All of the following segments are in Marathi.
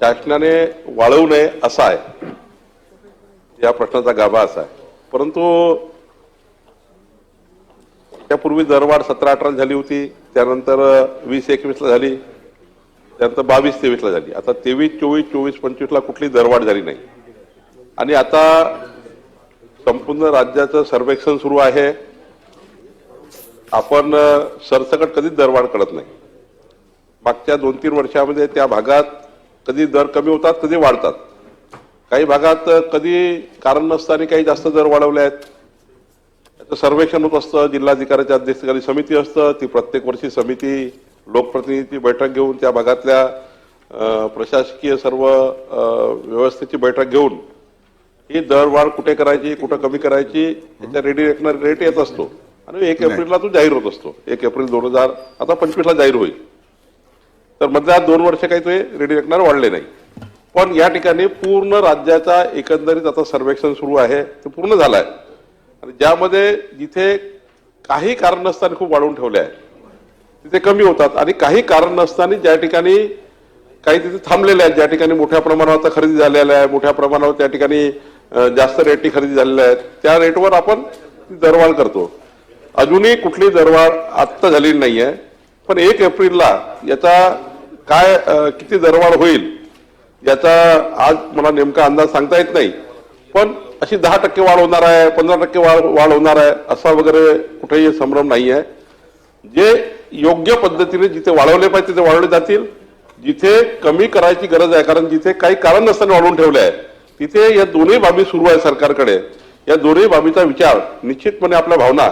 शासनाने वाळवू नये असा आहे. या प्रश्नाचा गाभा असा आहे. परंतु त्यापूर्वी दरवाढ सतरा अठरा झाली होती त्यानंतर वीस एकवीसला झाली त्यानंतर बावीस तेवीसला झाली. आता तेवीस चोवीस चोवीस पंचवीसला कुठली दरवाढ झाली नाही. आणि आता संपूर्ण राज्याचं सर्वेक्षण सुरू आहे. आपण सरसकट कधीच दरवाढ करत नाही. मागच्या दोन तीन वर्षामध्ये त्या भागात कधी दर कमी होतात कधी वाढतात. काही भागात कधी कारण नसताना काही जास्त दर वाढवले आहेत. त्याचं सर्वेक्षण होत असतं जिल्हाधिकाऱ्याच्या अध्यक्षतेखाली समिती असतं ती प्रत्येक वर्षी समिती लोकप्रतिनिधीची बैठक घेऊन त्या भागातल्या प्रशासकीय सर्व व्यवस्थेची बैठक घेऊन ही दरवाढ कुठे करायची कुठं कमी करायची याच्या रेडी रेट येत असतो. आणि एक एप्रिलला तो जाहीर होत असतो. एक एप्रिल दोन हजार आता पंचवीसला जाहीर होईल. तर मधल्या दोन वर्ष काही ते रेडी रेकनर वाढले नाही. पण या ठिकाणी पूर्ण राज्याचा एकंदरीत आता सर्वेक्षण सुरू आहे ते पूर्ण झालं आहे आणि ज्यामध्ये जिथे काही कारण नसताना खूप वाढवून ठेवले आहे तिथे कमी होतात. आणि काही कारण नसताना ज्या ठिकाणी काही तिथे थांबलेले आहेत ज्या ठिकाणी मोठ्या प्रमाणावर खरेदी झालेल्या आहे मोठ्या प्रमाणावर त्या ठिकाणी जास्त रेटनी खरेदी झालेल्या आहेत त्या रेटवर आपण दरवाढ करतो. अजूनही कुठली दरवाढ आत्ता झालेली नाही आहे पण एक एप्रिलला याचा काय किती दरवाढ होईल याचा आज मला नेमका अंदाज सांगता येत नाही. पण अशी दहा टक्के वाढ होणार आहे पंधरा टक्के वाढ वाढ होणार आहे असा वगैरे कुठेही संभ्रम नाही आहे जे योग्य पद्धतीने जिथे वाढवले पाहिजे तिथे वाढवले जातील. जिथे कमी करायची गरज आहे कारण जिथे काही कारण नसताना वाढवून ठेवले आहे तिथे या दोन्ही बाबी सुरू आहे सरकारकडे. या दोन्ही बाबीचा विचार निश्चितपणे आपल्या भावना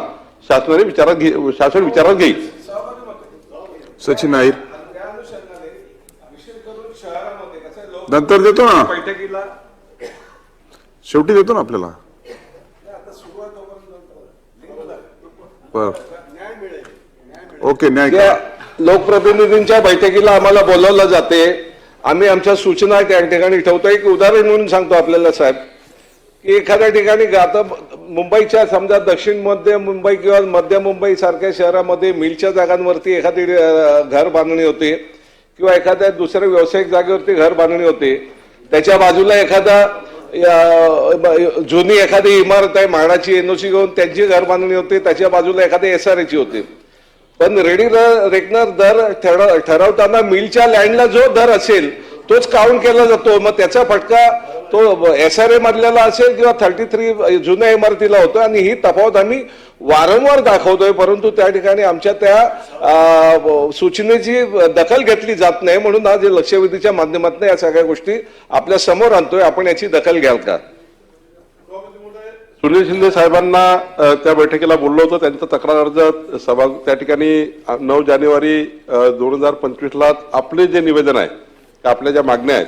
शासनाने विचारात घे शासन विचारात घेईल. सचिन नाईक त्या अनुषंगाने विशेष करून शहरामध्ये कसं आहे, लोक नंतर देतो ना. बैठकीला शेवटी देतो ना आपल्याला. बर. ओके न्याय करा. लोकप्रतिनिधींच्या बैठकीला आम्हाला बोलावलं जाते. आम्ही आमच्या सूचना त्या ठिकाणी ठेवतो एक उदाहरण म्हणून सांगतो आपल्याला साहेब. की एखाद्या ठिकाणी आता मुंबईच्या समजा दक्षिण मध्य मुंबई किंवा मध्य मुंबई सारख्या शहरामध्ये मिलच्या जागांवरती एखादी अं, घर बांधणी होते. किंवा एखाद्या दुसऱ्या व्यावसायिक जागेवरती घर बांधणी होते त्याच्या बाजूला एखादा जुनी एखादी इमारत आहे म्हाडाची एनओसी घेऊन त्यांची घर बांधणी होते त्याच्या बाजूला एखादी एस आर ची होते. पण रेडी रेकनर दर ठरवताना मिलच्या लँडला जो दर असेल तोच काउंट केला जातो. मग त्याचा फटका तो एस आर ए मधल्याला असेल किंवा थर्टी थ्री जुन्या इमारतीला होतो आणि ही तफावत आम्ही वारंवार दाखवतोय परंतु त्या ठिकाणी आमच्या त्या सूचनेची दखल घेतली जात नाही म्हणून आज लक्षवेधीच्या माध्यमातून या सगळ्या गोष्टी आपल्यासमोर आणतोय. आपण याची दखल घ्याल का? सुनील शिंदे साहेबांना त्या बैठकीला बोललो होतो. त्यांचा तक्रार अर्ज सभा त्या ठिकाणी नऊ जानेवारी दोन हजार पंचवीसला आपले जे निवेदन आहे त्या आपल्या ज्या मागण्या आहेत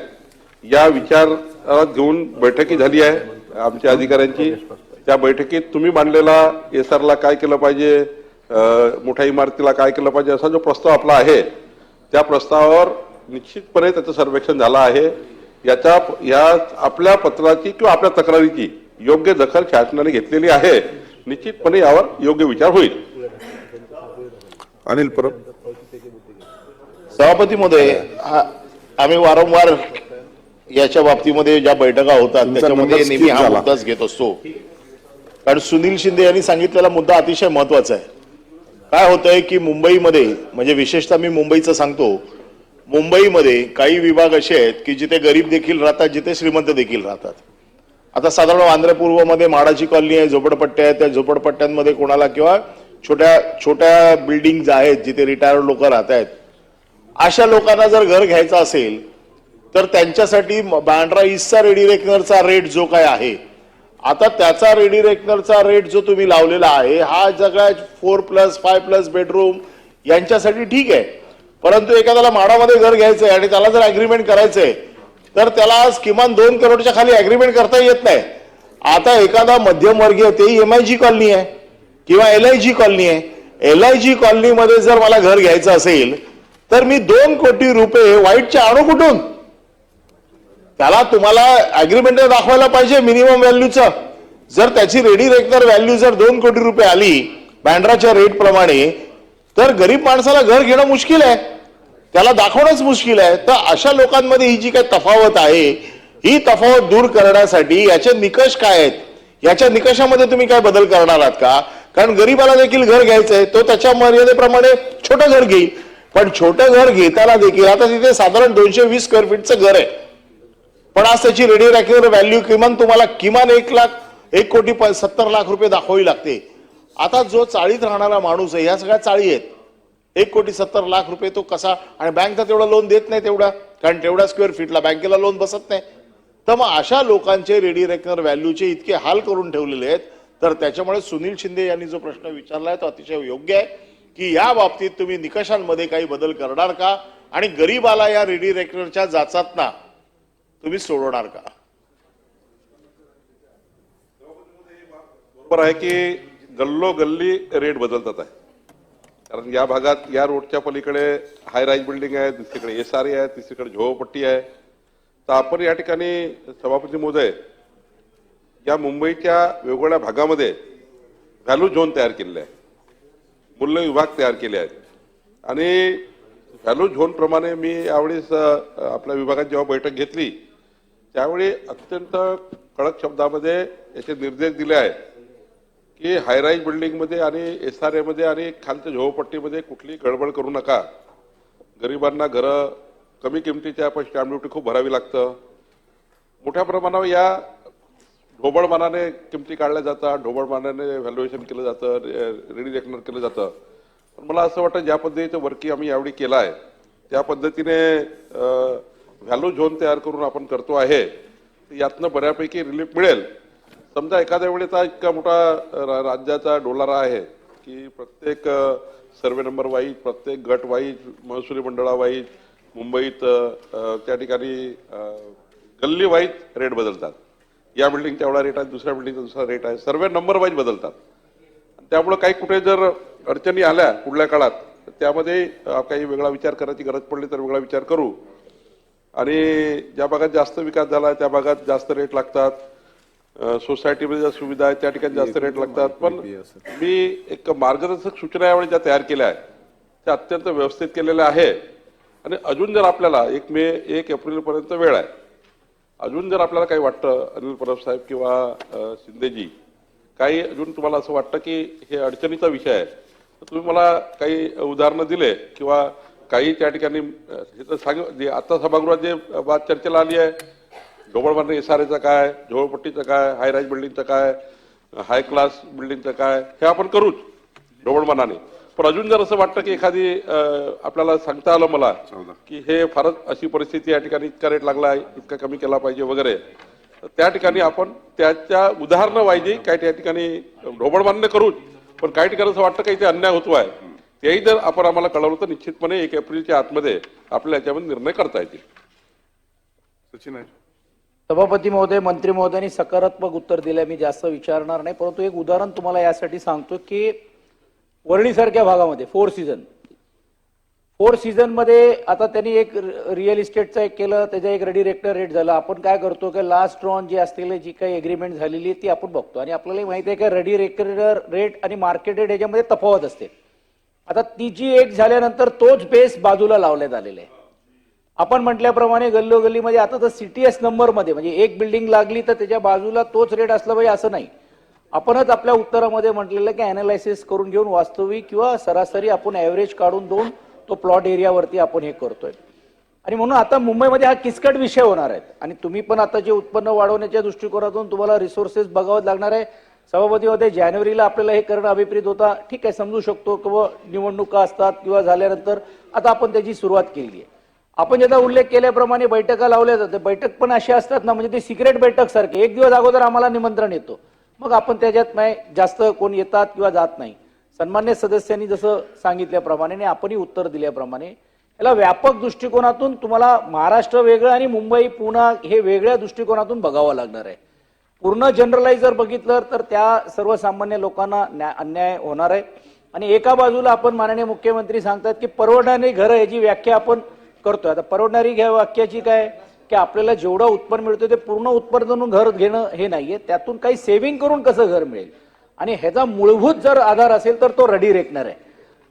या विचार घेऊन बैठकी झाली आहे. आमच्या अधिकाऱ्यांची. त्या बैठकीत तुम्ही मांडलेला एस ला काय केलं पाहिजे मोठ्या इमारतीला काय केलं पाहिजे असा जो प्रस्ताव आपला आहे त्या प्रस्तावावर निश्चितपणे त्याचं सर्वेक्षण झालं आहे. याच्या या आपल्या पत्राची किंवा आपल्या तक्रारीची योग्य दखल शासनाने घेतलेली आहे. निश्चितपणे यावर योग्य विचार होईल. अनिल परब. सभापती महोदय हा- आम्ही वारंवार याच्या बाबतीमध्ये ज्या बैठका होतात त्याच्यामध्ये नेहमी हा. मुद्दाच घेत असतो. कारण सुनील शिंदे यांनी सांगितलेला मुद्दा अतिशय महत्त्वाचा आहे. काय होतंय की मुंबईमध्ये म्हणजे विशेषतः मी मुंबईचं सांगतो मुंबईमध्ये काही विभाग असे आहेत की जिथे गरीब देखील राहतात जिथे श्रीमंत देखील राहतात. आता साधारण आंध्र पूर्वमध्ये माडाची कॉलनी आहे झोपडपट्ट्या आहेत त्या झोपडपट्ट्यांमध्ये कोणाला किंवा छोट्या छोट्या बिल्डिंग आहेत जिथे रिटायर्ड लोक राहत आहेत अशा लोकांना जर घर घ्यायचं असेल तर त्यांच्यासाठी बँड्रा ईस्टचा रेडी रेकनरचा रेट जो काय आहे आता त्याचा रेडी रेकनरचा रेट जो तुम्ही लावलेला आहे हा सगळ्या four plus five plus bedroom यांच्यासाठी ठीक आहे. परंतु एखाद्याला माडामध्ये घर घ्यायचं आहे आणि त्याला जर अग्रीमेंट करायचंय तर त्याला आज किमान दोन करोडच्या खाली अग्रीमेंट करता येत नाही. आता एखादा मध्यमवर्गीय ते एम आय जी कॉलनी आहे किंवा एल आय जी कॉलनी आहे. एल आय जी कॉलनीमध्ये जर मला घर घ्यायचं असेल तर मी दोन कोटी रुपये वाईटच्या आणू कुठून? त्याला तुम्हाला अग्रीमेंट दाखवायला पाहिजे मिनिमम व्हॅल्यूचं जर त्याची रेडी रेकनर व्हॅल्यू जर दोन कोटी रुपये आली बँड्राच्या रेट प्रमाणे तर गरीब माणसाला घर घेणं मुश्किल आहे. त्याला दाखवणंच मुश्किल आहे. तर अशा लोकांमध्ये ही जी काही तफावत आहे ही तफावत दूर करण्यासाठी याचे निकष काय आहेत? याच्या निकषामध्ये तुम्ही काय बदल करणार आहात का? कारण गरीबाला देखील घर घ्यायचंय तो त्याच्या मर्यादेप्रमाणे छोटं घर घेईल. पण छोटं घर घेताना देखील आता तिथे साधारण दोनशे वीस स्क्वेअर फीटचं घर आहे. पण आज त्याची रेडिओ रॅकिंग व्हॅल्यू किमान तुम्हाला किमान एक लाख एक कोटी प- सत्तर लाख रुपये दाखवावी लागते. आता जो चाळीत राहणारा माणूस आहे ह्या सगळ्या चाळी आहेत. एक कोटी सत्तर लाख रुपये तो कसा आणि बँक तर तेवढा लोन देत नाही तेवढा कारण तेवढ्या स्क्वेअर फीटला बँकेला लोन बसत नाही. तर मग अशा लोकांचे रेडी रेकनर व्हॅल्यूचे इतके हाल करून ठेवलेले आहेत. तर त्याच्यामुळे सुनील शिंदे यांनी जो प्रश्न विचारला आहे तो अतिशय योग्य आहे की या बाबतीत तुम्ही निकषांमध्ये काही बदल करणार का? आणि गरीबाला या रेडी रेकनरच्या जाचातना तुम्ही सोडवणार का? बरोबर आहे की गल्लोगल्ली रेट बदलतात आहे. कारण या भागात या रोडच्या पलीकडे हाय राईज बिल्डिंग आहे दुसरीकडे एस आर आहे तिसरीकडे झोपट्टी आहे. तर आपण या ठिकाणी सभापती महोदय या मुंबईच्या वेगवेगळ्या भागामध्ये व्हॅल्यू झोन तयार केलेले आहे. मूल्य विभाग तयार केले आहेत. आणि व्हॅल्यू झोन प्रमाणे मी यावेळेस आपल्या विभागात जेव्हा बैठक घेतली त्यावेळी अत्यंत कडक शब्दामध्ये याचे निर्देश दिले आहेत की हायराईज बिल्डिंगमध्ये आणि एस आर एमध्ये आणि खालच्या झोपट्टीमध्ये कुठलीही गडबड करू नका. गरिबांना घरं कमी किमतीच्या पण स्टॅम्प ड्युटी खूप भरावी लागतं. मोठ्या प्रमाणावर या ढोबळमानाने किमती काढल्या जातात ढोबळमानाने व्हॅल्युएशन केलं जातं रेडी रेकनर केलं जातं. पण मला असं वाटतं ज्या पद्धतीचं वर्की आम्ही यावेळी केलं आहे त्या पद्धतीने व्हॅल्यू झोन तयार करून आपण करतो आहे यातनं बऱ्यापैकी रिलीफ मिळेल. समजा एखाद्या वेळेचा इतका मोठा रा- राज्याचा डोलारा आहे की प्रत्येक सर्वे नंबर वाईज प्रत्येक गट वाईज महसुली मंडळा वाईज मुंबईत त्या ठिकाणी गल्ली वाईज रेट बदलतात. या बिल्डिंगचा एवढा रेट आहे दुसऱ्या बिल्डिंगचा दुसरा रेट आहे. सर्वे नंबर वाईज बदलतात. त्यामुळं काही कुठे जर अडचणी आल्या पुढल्या काळात त्यामध्ये काही वेगळा विचार करायची गरज पडली तर वेगळा विचार करू. आणि ज्या भागात जास्त विकास झाला त्या भागात जास्त रेट लागतात. सोसायटीमध्ये ज्या सुविधा आहेत त्या ठिकाणी जास्त रेट लागतात. पण मी एक मार्गदर्शक सूचना यावेळी ज्या तयार केल्या आहेत त्या अत्यंत व्यवस्थित केलेल्या आहे आणि अजून जर आपल्याला एक मे एक एप्रिलपर्यंत वेळ आहे अजून जर आपल्याला काही वाटतं अनिल परब साहेब किंवा शिंदेजी काही अजून तुम्हाला असं वाटतं की हे अडचणीचा विषय आहे तर तुम्ही मला काही उदाहरणं दिले किंवा काही त्या ठिकाणी हे तर सांग जे आता सभागृहात जे बात चर्चेला आली आहे आर एचं काय झोळपट्टीचं काय हाय राईज बिल्डिंगचं काय हाय क्लास बिल्डिंगचं काय हे आपण करूच ढोबळमानाने. पण अजून जर असं वाटतं की एखादी आपल्याला सांगता आलं मला की हे फारच अशी परिस्थिती या ठिकाणी इतका रेट लागला आहे इतका कमी केला पाहिजे वगैरे तर त्या ठिकाणी आपण त्याच्या उदाहरणं पाहिजे काही त्या ठिकाणी ढोबळ मान्य करूच. पण काही ठिकाणी असं वाटतं काही ते अन्याय होतो आहे तेही जर आपण आम्हाला कळवलं तर निश्चितपणे एक एप्रिलच्या आतमध्ये आपल्याला याच्यामध्ये निर्णय करता येतील. सचिन आहे सभापती महोदय मंत्री महोदयांनी सकारात्मक उत्तर दिलंय. मी जास्त विचारणार नाही परंतु एक उदाहरण तुम्हाला यासाठी सांगतो की वरळीसारख्या भागामध्ये फोर सीझन फोर सीझनमध्ये आता त्यांनी एक रिअल इस्टेटचं एक केलं त्याचा एक रेडी रेक्टर रेट झाला. आपण काय करतो की लास्ट रॉन जी असलेली जी काही एग्रीमेंट झालेली आहे ती आपण बघतो. आणि आपल्याला माहिती आहे की रेडी रेक्टर रेट आणि मार्केट रेट याच्यामध्ये तफावत असते. आता ती जी एक झाल्यानंतर तोच बेस बाजूला लावण्यात आलेला आहे. आपण म्हटल्याप्रमाणे गल्लोगल्लीमध्ये आता तर सीटीएस नंबरमध्ये म्हणजे एक बिल्डिंग लागली तर त्याच्या बाजूला तोच रेट असला पाहिजे असं नाही. आपणच आपल्या उत्तरामध्ये म्हटलेलं की अनालायसिस करून घेऊन वास्तविक किंवा सरासरी आपण ॲव्हरेज काढून दोन तो प्लॉट एरियावरती आपण हे करतोय. आणि म्हणून आता मुंबईमध्ये हा किचकट विषय होणार आहे. आणि तुम्ही पण आता जे उत्पन्न वाढवण्याच्या दृष्टिकोनातून तुम्हाला रिसोर्सेस बघावं लागणार आहे. सभापतीमध्ये जानेवारीला आपल्याला हे करणं अभिप्रेत होता. ठीक आहे समजू शकतो किंवा निवडणुका असतात किंवा झाल्यानंतर आता आपण त्याची सुरुवात केली आहे आपण ज्याचा उल्लेख केल्याप्रमाणे बैठका लावल्या जाते बैठक पण अशी असतात ना म्हणजे ते सिक्रेट बैठक सारखे. एक दिवस अगोदर आम्हाला निमंत्रण येतो. मग आपण त्याच्यात नाही जास्त कोण येतात किंवा जात नाही. सन्मान्य सदस्यांनी जसं सांगितल्याप्रमाणे आणि आपणही उत्तर दिल्याप्रमाणे याला व्यापक दृष्टिकोनातून तुम्हाला महाराष्ट्र वेगळं आणि मुंबई पुणे हे वेगळ्या दृष्टिकोनातून बघावं लागणार आहे. पूर्ण जनरलाइज जर बघितलं तर त्या सर्वसामान्य लोकांना न्या- अन्याय होणार आहे. आणि एका बाजूला आपण माननीय मुख्यमंत्री सांगतात की परवडणारी घरं याची व्याख्या आपण करतोय आता परवडणारी घ्या वाक्याची काय? की आपल्याला जेवढं उत्पन्न मिळतं ते पूर्ण उत्पन्नातून घर घेणं हे नाहीये. त्यातून काही सेव्हिंग करून कसं घर मिळेल? आणि ह्याचा मूलभूत जर आधार असेल तर तो रडी रेखणार आहे.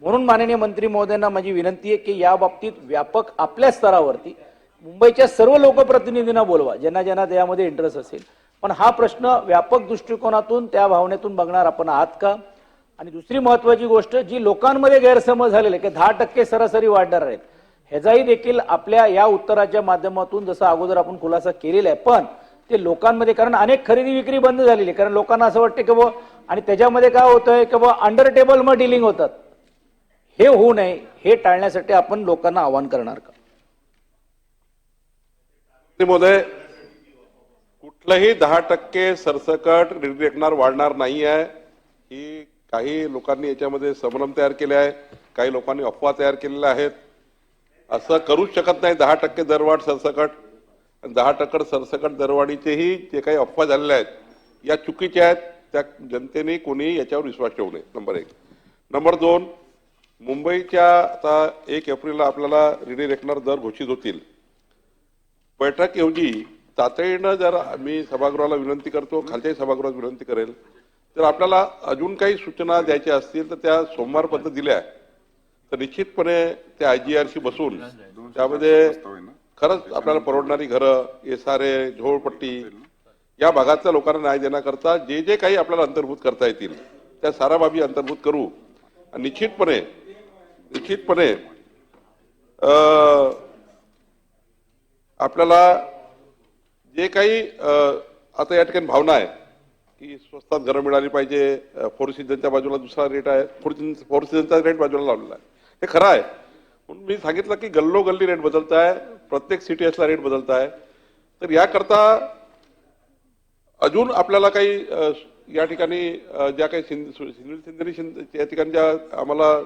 म्हणून माननीय मंत्री महोदयांना माझी विनंती आहे की या बाबतीत व्यापक आपल्या स्तरावरती मुंबईच्या सर्व लोकप्रतिनिधींना बोलवा. ज्यांना ज्यांना त्यामध्ये इंटरेस्ट असेल. पण हा प्रश्न व्यापक दृष्टिकोनातून त्या भावनेतून बघणार आपण आहात का आणि दुसरी महत्वाची गोष्ट जी लोकांमध्ये गैरसमज झालेले की दहा टक्के सरासरी वाढणार आहेत ह्याचाही देखील आपल्या या उत्तराच्या माध्यमातून जसं अगोदर आपण खुलासा केलेला आहे पण ते लोकांमध्ये कारण अनेक खरेदी विक्री बंद झालेली आहे. कारण लोकांना असं वाटतं की बुवा आणि त्याच्यामध्ये काय होतंय की बुवा अंडर टेबल मग डिलिंग होतात हे होऊ नये हे टाळण्यासाठी आपण लोकांना आवाहन करणार का महोदय कुठलंही दहा टक्के सरसकट रेकणार वाढणार नाही आहे. ही काही लोकांनी याच्यामध्ये संभ्रम तयार केले आहे काही लोकांनी अफवा तयार केलेल्या आहेत. असं करूच शकत नाही दहा टक्के दरवाढ सरसकट. आणि दहा टक्के सरसकट दरवाढीचेही जे काही अफवा झालेल्या आहेत या चुकीच्या आहेत. त्या जनतेने कोणी याच्यावर विश्वास ठेवू नये. नंबर एक. नंबर दोन मुंबईच्या आता एक एप्रिलला आपल्याला रिडी रेकनर दर घोषित होतील. बैठकऐवजी तातडीनं जर मी सभागृहाला विनंती करतो खालच्याही सभागृहात विनंती करेल तर आपल्याला अजून काही सूचना द्यायच्या असतील तर त्या सोमवारपर्यंत दिल्या तर निश्चितपणे त्या आय जी आरशी बसून त्यामध्ये खरंच आपल्याला परवडणारी घरं एस आर ए झोळपट्टी या भागातल्या लोकांना न्याय देण्याकरता जे जे काही आपल्याला अंतर्भूत करता येतील त्या साऱ्या बाबी अंतर्भूत करू. आणि निश्चितपणे निश्चितपणे अं, आपल्याला जे काही आता या ठिकाणी भावना आहे की स्वस्तात घरं मिळाली पाहिजे फोर सीझनच्या बाजूला दुसरा रेट आहे फोर सीझन फोर सीझनचा रेट बाजूला लावलेला आहे. हे खरं आहे. म्हणून मी सांगितलं की गल्लोगल्ली रेट बदलत आहे प्रत्येक सिटीएसला रेट बदलत आहे. तर याकरता अजून आपल्याला काही या ठिकाणी ज्या काही सिंध सुनील शिंदेनी या ठिकाणी ज्या आम्हाला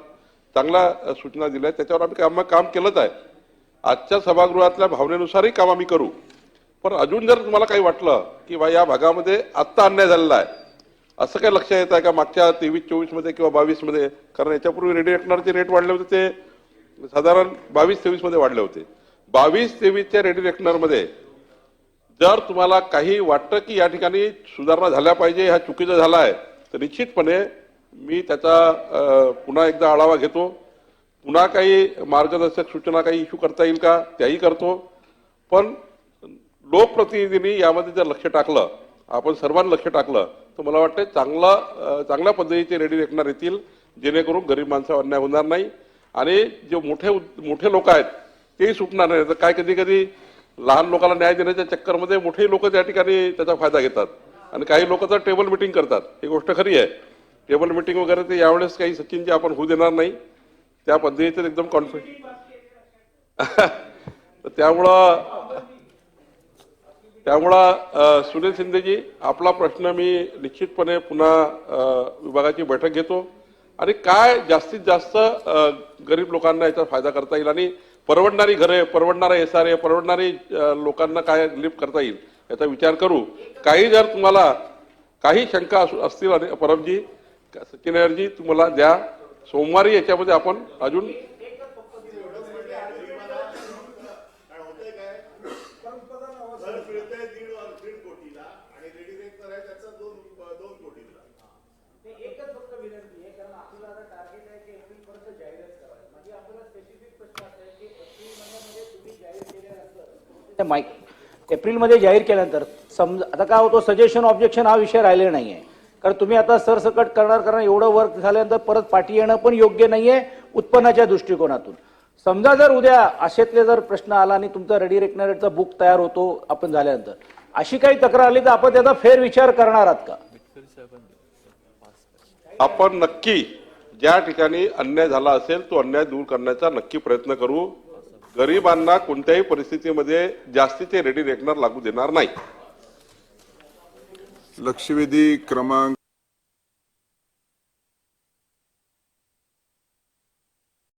चांगल्या सूचना दिल्या त्याच्यावर आम्ही काम काम केलंच आहे. आजच्या सभागृहातल्या भावनेनुसारही काम आम्ही करू. पण अजून जर तुम्हाला काही वाटलं की बा या भागामध्ये आत्ता अन्याय झालेला आहे असं काही लक्षात येत आहे का मागच्या तेवीस चोवीसमध्ये किंवा बावीसमध्ये? कारण याच्यापूर्वी रेडिरेक्टनरचे रेट वाढले होते ते साधारण बावीस तेवीसमध्ये वाढले होते. बावीस तेवीसच्या रेडिरेक्टनरमध्ये जर तुम्हाला काही वाटतं की या ठिकाणी सुधारणा झाल्या पाहिजे हा चुकीचा झाला आहे तर निश्चितपणे मी त्याचा पुन्हा एकदा आढावा घेतो. पुन्हा काही मार्गदर्शक सूचना काही इश्यू करता येईल का? त्याही करतो. पण लोकप्रतिनिधींनी यामध्ये जर लक्ष टाकलं आपण सर्वांनी लक्ष टाकलं तर मला वाटतं चांगला चांगल्या पद्धतीचे रेडी रेखणार येतील जेणेकरून गरीब माणसावर अन्याय होणार नाही. आणि जे मोठे मोठे लोक आहेत तेही सुटणार नाही. तर काय कधी कधी लहान लोकांना न्याय देण्याच्या चक्करमध्ये मोठे लोक त्या ठिकाणी त्याचा फायदा घेतात. आणि काही लोक तर टेबल मिटिंग करतात. ही गोष्ट खरी आहे. टेबल मिटिंग वगैरे ते यावेळेस काही सचिनची आपण होऊ देणार नाही. त्या पद्धतीचं एकदम कॉन्फिडंट तर त्यामुळं त्यामुळं सुनील शिंदेजी आपला प्रश्न मी निश्चितपणे पुन्हा विभागाची बैठक घेतो. आणि काय जास्तीत जास्त गरीब लोकांना याचा फायदा करता येईल आणि परवडणारी घरे परवडणारे एस आर ए परवडणारी लोकांना काय रिलीफ करता येईल याचा विचार करू. काही जर तुम्हाला काही शंका असू- असतील आणि परमजी सचिन तुम्हाला द्या. सोमवारी याच्यामध्ये आपण अजून ते माईक एप्रिलमध्ये जाहीर केल्यानंतर समजा आता काय होतो सजेशन ऑब्जेक्शन हा विषय राहिलेला नाहीये. कारण तुम्ही आता सरसकट करणार कारण एवढं वर्क झाल्यानंतर परत पाठी येणं पण योग्य नाहीये उत्पन्नाच्या दृष्टिकोनातून. समजा जर उद्या अशातले जर प्रश्न आला आणि तुमचा रेडी रेकनरेटचा बुक तयार होतो आपण झाल्यानंतर अशी काही तक्रार आली तर आपण त्याचा फेर विचार करणार आहात का? आपण नक्की ज्या ठिकाणी अन्याय झाला असेल तो अन्याय दूर करण्याचा नक्की प्रयत्न करू. गरिबांना कोणत्याही परिस्थितीमध्ये जास्तीचे रेडी रेकनर लागू देणार नाही. लक्षवेधी क्रमांक